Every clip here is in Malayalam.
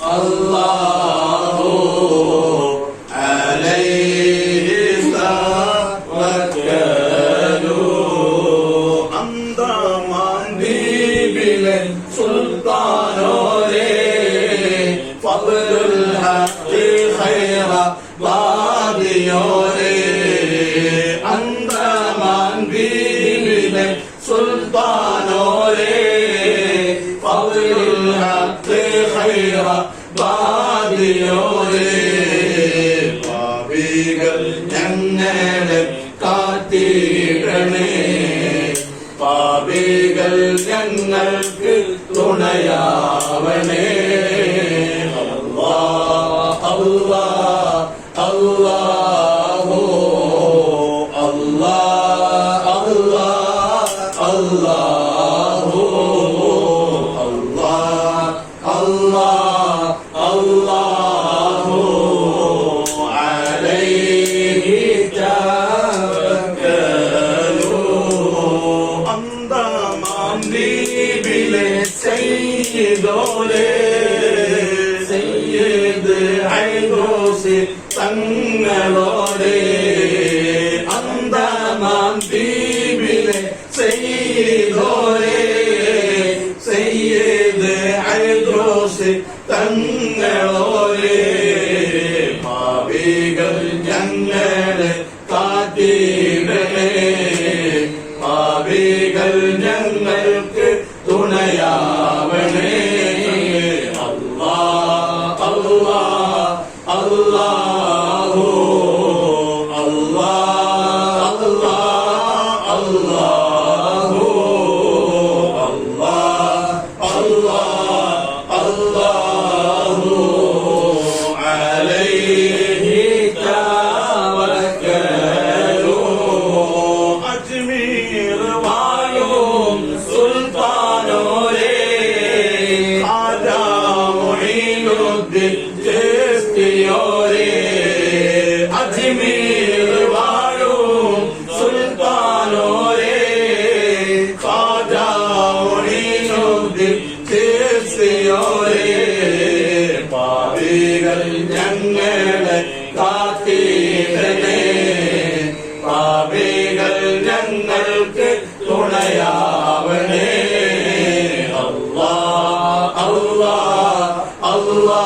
Allah. വാദിയോരേ പാപികൾ ഞങ്ങളെ കാത്തിടണേ. പാപികൾ ഞങ്ങൾക്ക് തുണയാവണേ. അല്ലാ അല്ലാ അല്ലാഹു അല്ലാ അല്ലാ ഐദോസ് തങ്ങളോരേ അന്തമാം ദ്വീപിലെ സയ്യിദോരേ സയ്യിദ് ഐദോസ് തങ്ങളോരേ ഭാവികൾ ഞങ്ങളെ മുഈനുദ്ദീൻ ചിശ്തിയോരേ അജ്മീർ വാഴും സുൽത്താനോരേ. ഖാജാ മുഈനുദ്ദീൻ ചിശ്തിയോരേ പാപികൾ ഞങ്ങളെ കാത്തിടണേ. പാപികൾ ഞങ്ങൾക്ക് തുണയാവണേ. അല്ലാ അല്ലാ അല്ലാഹു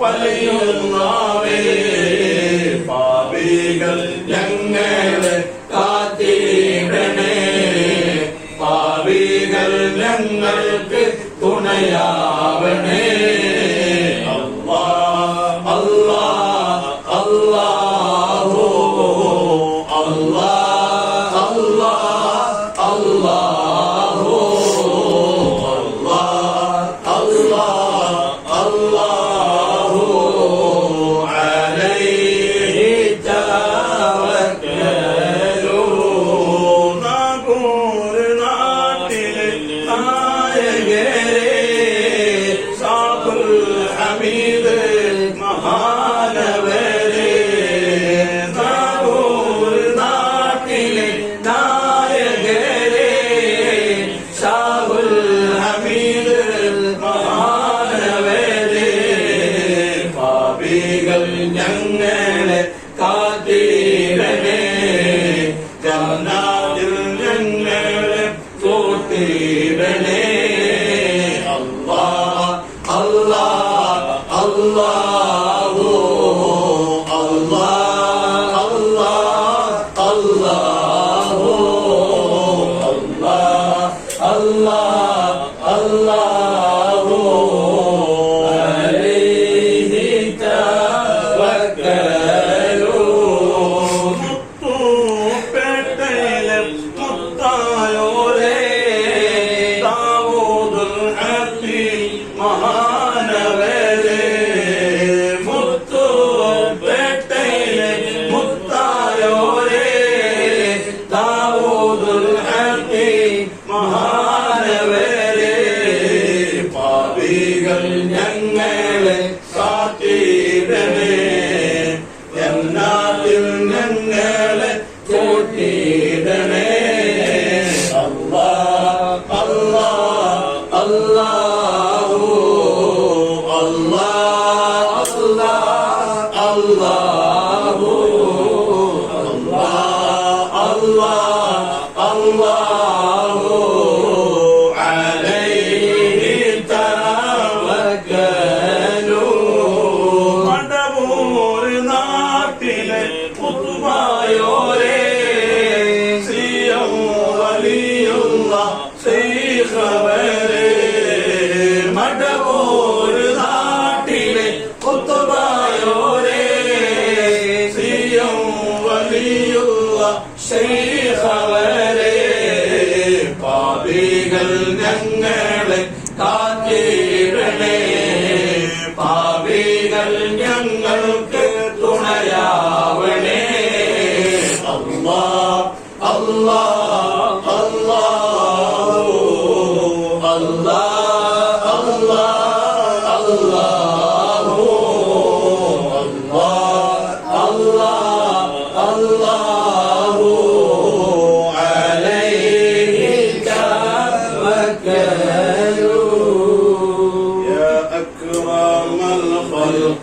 ബാദുഷ പാപികൾ ഞങ്ങളെ കാത്തിടണേ. പാപികൾ ഞങ്ങൾക്ക് തുണയാവണേ പാപികൾ ഞങ്ങളെ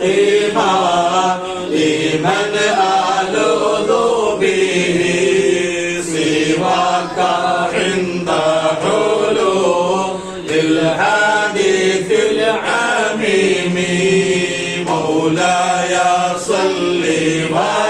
Deus.